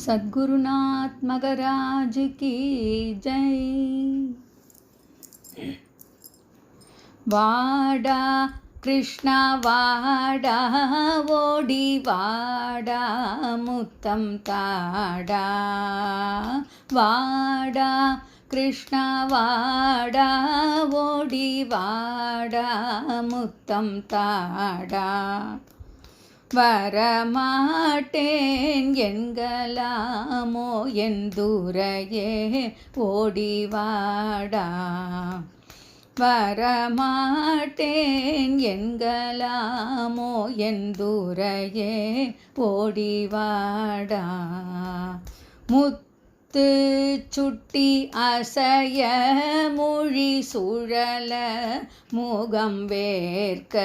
सद्गुरुनाथ मगराज की जय वाडा కృష్ణ వాడా ఓడి వాడా ముత్తం తాడా. వాడా కృష్ణ వాడా ఓడి వాడా ముత్తం తాడా. வரமாட்டேன் என்கலாமோ என் துரையே ஓடி வரமாட்டேன் என்கலாமோ என் துரையே ஓடி முத்து சுட்டி அசைய மொழி சுழல முகம் வேர்க்க.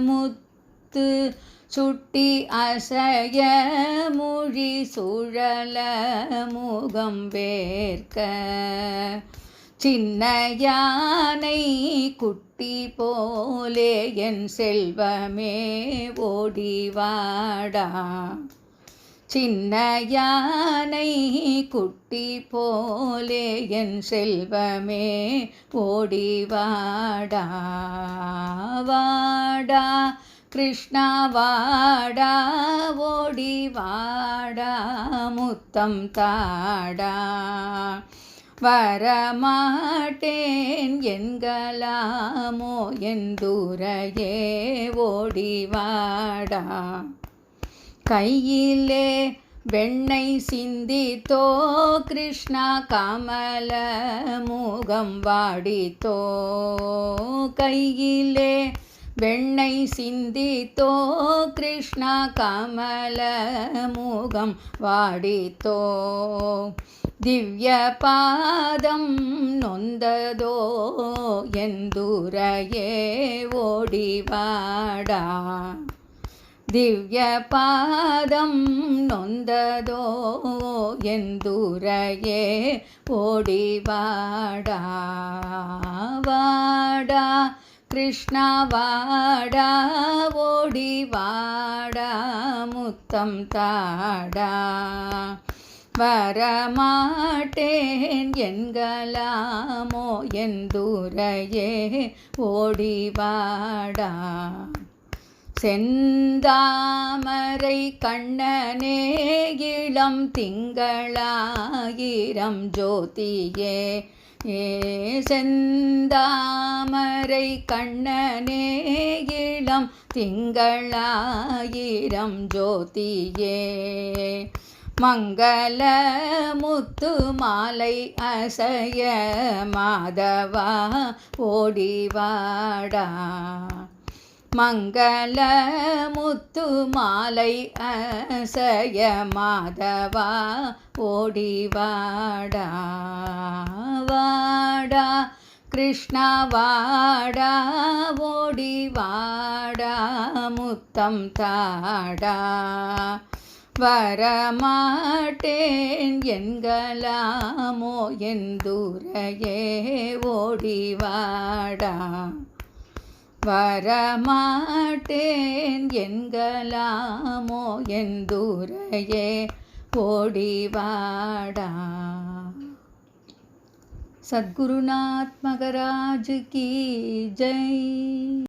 முத்து சுட்டி அசைய மொழி சுழல முகம் வேர்க்க. சின்ன யானை குட்டி போலே என் செல்வமே ஓடிவாடா சின்ன யானை குட்டி போலே என் செல்வமே ஓடிவாடா வாடா. வாடா கிருஷ்ணா வாடா ஓடி வாடா முத்தம் தாடா. வரமாட்டேன் என்கலாமோ என் தூரையே ஓடி வாடா கையிலே வெண்ணெய் சிந்தித்தோ கிருஷ்ணா கமல முகம் வாடித்தோ. கையிலே வெண்ணெய் சிந்தித்தோ கிருஷ்ண கமல முகம் வாடித்தோ திவ்ய பாதம் நொந்ததோ எந்துரையே ஓடிவாடா திவ்ய பாதம் நொந்ததோ எந்துரையே ஓடிவாடா வாடா. வாடா கிருஷ்ணா வாடா ஓடி வாடா முத்தம் தாடா வரமாட்டேன் என்கலாமோ என் தூரையே ஓடிவாடா செந்தாமரை கண்ணனே இளம் திங்களாயிரம் ஜோதியே. ஏ செந்தாமரை கண்ணனே இளம் திங்களாயிரம் ஜோதியே. மங்கள முத்து மாலை அசைய மாதவா ஓடிவாடா. மங்கள முத்து மாலை அசய மாதவா? ஓடி வாடா வாடா கிருஷ்ணா வாடா ஓடி வாடா முத்தம் தாடா. வரமாட்டேன் என்கலாமோ என் தூரையே ஓடி வாடா. வரமாட்டேன் என்கலாமோ என் தூரையே ஓடி சத்குருநாத் மகராஜ் கி. ஜெய்.